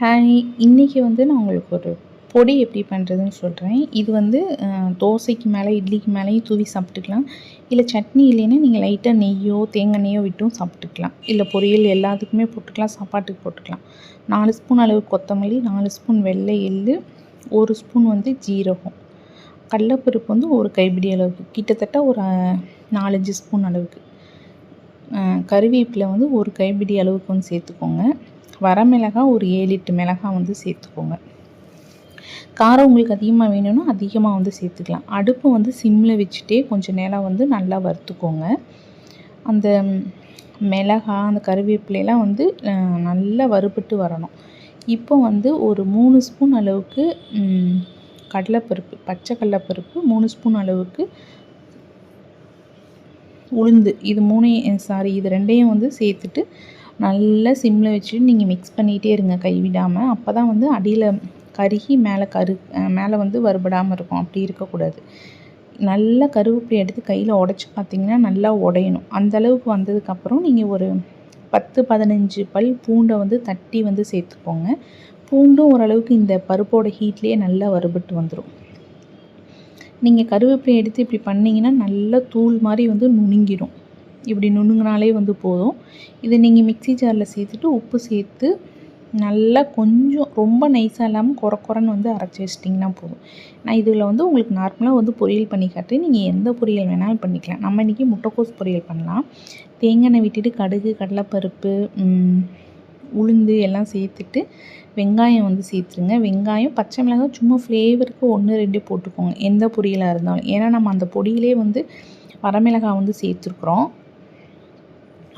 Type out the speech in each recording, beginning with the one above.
Hi இன்றைக்கி வந்து நான் உங்களுக்கு ஒரு பொடி எப்படி பண்ணுறதுன்னு சொல்கிறேன் இது வந்து தோசைக்கு மேலே இட்லிக்கு மேலேயும் தூவி சாப்பிட்டுக்கலாம். இல்லை சட்னி இல்லைன்னா நீங்கள் லைட்டாக நெய்யோ தேங்காய் நெய்யோ விட்டும் சாப்பிட்டுக்கலாம். இல்லை பொரியல் எல்லாத்துக்குமே போட்டுக்கலாம் சாப்பாட்டுக்கு போட்டுக்கலாம். நாலு ஸ்பூன் அளவு கொத்தமல்லி நாலு ஸ்பூன் வெள்ளை எள்ளு ஒரு ஸ்பூன் வந்து ஜீரகம். கடலப்பருப்பு வந்து ஒரு கைப்பிடி அளவுக்கு கிட்டத்தட்ட ஒரு நாலஞ்சு ஸ்பூன் அளவுக்கு. கருவேப்பிலை வந்து ஒரு கைப்பிடி அளவுக்கு வந்து சேர்த்துக்கோங்க. வரமிளகா ஒரு ஏழு எட்டு மிளகாய் வந்து சேர்த்துக்கோங்க. காரம் உங்களுக்கு அதிகமாக வேணும்னா அதிகமாக வந்து சேர்த்துக்கலாம். அடுப்பு வந்து சிம்மில் வச்சுட்டே கொஞ்சம் நேரம் வந்து நல்லா வறுத்துக்கோங்க. அந்த மிளகாய் அந்த கருவேப்பிலையெல்லாம் வந்து நல்லா வறுபட்டு வரணும். இப்போ வந்து ஒரு மூணு ஸ்பூன் அளவுக்கு கடலைப்பருப்பு பச்சை கடலைப்பருப்பு மூணு ஸ்பூன் அளவுக்கு உளுந்து. இது மூணையும் சாரி இது ரெண்டையும் வந்து சேர்த்துட்டு நல்லா சிம்மில் வச்சுட்டு நீங்கள் மிக்ஸ் பண்ணிகிட்டே இருங்க கைவிடாமல் அப்போ தான் வந்து அடியில் கருகி மேலே கரு மேலே வந்து வறுபடாமல் இருக்கும். அப்படி இருக்கக்கூடாது. நல்லா கருவேப்பிலை எடுத்து கையில் உடச்சி பார்த்தீங்கன்னா நல்லா உடையணும். அந்தளவுக்கு வந்ததுக்கப்புறம் நீங்கள் ஒரு பத்து பதினஞ்சு பல் பூண்டை வந்து தட்டி வந்து சேர்த்துக்கோங்க. பூண்டும் ஓரளவுக்கு இந்த பருப்போட ஹீட்லேயே நல்லா வறுபட்டு வந்துடும் நீங்கள் கருவேப்பிலை எடுத்து இப்படி பண்ணிங்கன்னா நல்லா தூள் மாதிரி வந்து நுணுங்கிடும். இப்படி நுணுங்கினாலே வந்து போதும். இதை நீங்கள் மிக்சி ஜாரில் சேர்த்துட்டு உப்பு சேர்த்து நல்லா கொஞ்சம் ரொம்ப நைஸாக இல்லாமல் குறை குறைன்னு வந்து அரைச்சி வச்சிட்டிங்கன்னா போதும். நான் இதில் வந்து உங்களுக்கு நார்மலாக வந்து பொரியல் பண்ணி காட்டுறேன். நீங்கள் எந்த பொரியல் வேணாலும் பண்ணிக்கலாம். நம்ம இன்றைக்கி முட்டைக்கோஸ் பொரியல் பண்ணலாம். தேங்காய் விட்டுட்டு கடுகு கடலைப்பருப்பு உளுந்து எல்லாம் சேர்த்துட்டு வெங்காயம் வந்து சேர்த்துருங்க. வெங்காயம் பச்சை மிளகாய் சும்மா ஃப்ளேவருக்கு ஒன்று ரெண்டு போட்டுக்கோங்க. எந்த பொரியலாக இருந்தாலும். ஏன்னா நம்ம அந்த பொடியிலே வந்து வரமிளகாய் வந்து சேர்த்துருக்குறோம்.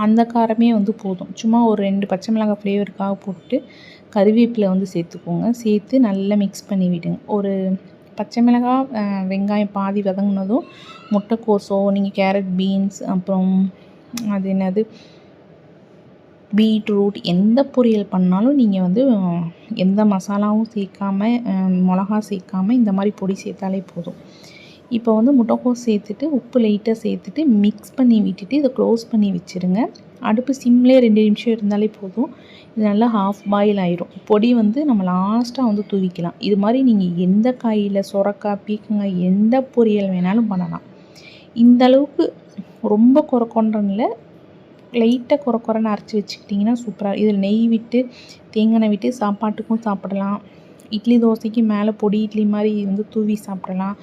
அந்த காரமே வந்து போதும். சும்மா ஒரு ரெண்டு பச்சை மிளகாய் ஃப்ளேவருக்காக போட்டு கருவேப்பிலை வந்து சேர்த்துக்கோங்க. சேர்த்து நல்லா மிக்ஸ் பண்ணி விடுங்க. ஒரு பச்சை மிளகாய் வெங்காயம் பாதி வதங்கினதும் முட்டைக்கோஸோ நீங்கள் கேரட் பீன்ஸ் அப்புறம் அது என்னது? பீட்ரூட் எந்த பொரியல் பண்ணாலும் நீங்கள் வந்து எந்த மசாலாவும் சேர்க்காம மிளகா சேர்க்காம இந்த மாதிரி பொடி சேர்த்தாலே போதும். இப்போ வந்து முட்டைக்கோஸ் சேர்த்துட்டு உப்பு லைட்டாக சேர்த்துட்டு மிக்ஸ் பண்ணி விட்டுட்டு இதை க்ளோஸ் பண்ணி வச்சுருங்க. அடுப்பு சிம்லேயே ரெண்டு நிமிஷம் இருந்தாலே போதும். இது நல்லா ஹாஃப் பாயில் ஆயிரும். பொடி வந்து நம்ம லாஸ்ட்டாக வந்து தூவிக்கலாம். இது மாதிரி நீங்கள் எந்த காயில் சுரக்காய் பீக்கங்காய் எந்த பொரியல் வேணாலும் பண்ணலாம். இந்த அளவுக்கு ரொம்ப குறைக்கொன்றனில் லைட்டாக குறை குறைன்னு அரைச்சி வச்சுக்கிட்டிங்கன்னா சூப்பராக இதில் நெய் விட்டு தேங்காய் விட்டு சாப்பாட்டுக்கும் சாப்பிடலாம். இட்லி தோசைக்கு மேலே பொடி இட்லி மாதிரி வந்து தூவி சாப்பிடலாம்.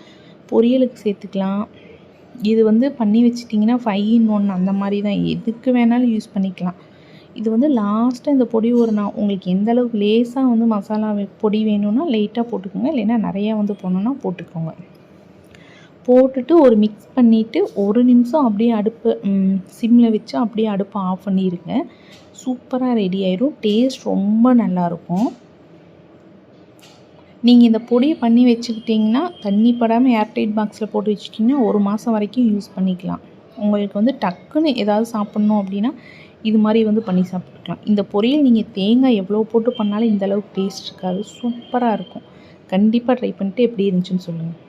பொரியலுக்கு சேர்த்துக்கலாம். இது வந்து பண்ணி வச்சிட்டிங்கன்னா ஃபைவ் இன் ஒன் அந்த மாதிரி தான். எதுக்கு வேணாலும் யூஸ் பண்ணிக்கலாம். இது வந்து லாஸ்ட்டாக இந்த பொடி ஒரு நான் உங்களுக்கு எந்த அளவுக்கு லேசாக வந்து மசாலா பொடி வேணும்னா லைட்டாக போட்டுக்கோங்க. இல்லைன்னா நிறையா வந்து போடணுன்னா போட்டுக்கோங்க. போட்டுட்டு ஒரு மிக்ஸ் பண்ணிவிட்டு ஒரு நிமிஷம் அப்படியே அடுப்பு சிம்மில் வச்சு அப்படியே அடுப்பை ஆஃப் பண்ணிடுங்க சூப்பராக ரெடி ஆயிடும் டேஸ்ட் ரொம்ப நல்லாயிருக்கும் நீங்கள் இந்த பொடியை பண்ணி வச்சுக்கிட்டிங்கன்னா தண்ணி படாமல் ஏர்டைட் பாக்ஸில் போட்டு வச்சுட்டிங்கன்னா ஒரு மாதம் வரைக்கும் யூஸ் பண்ணிக்கலாம். உங்களுக்கு வந்து டக்குன்னு ஏதாவது சாப்பிட்ணும் அப்படின்னா இது மாதிரி வந்து பண்ணி சாப்பிட்டுக்கலாம். இந்த பொரியல் நீங்கள் தேங்காய் எவ்வளோ போட்டு பண்ணாலும் இந்த அளவுக்கு டேஸ்ட் இருக்காது. சூப்பராக இருக்கும். கண்டிப்பாக ட்ரை பண்ணிட்டு எப்படி இருந்துச்சுன்னு சொல்லுங்கள்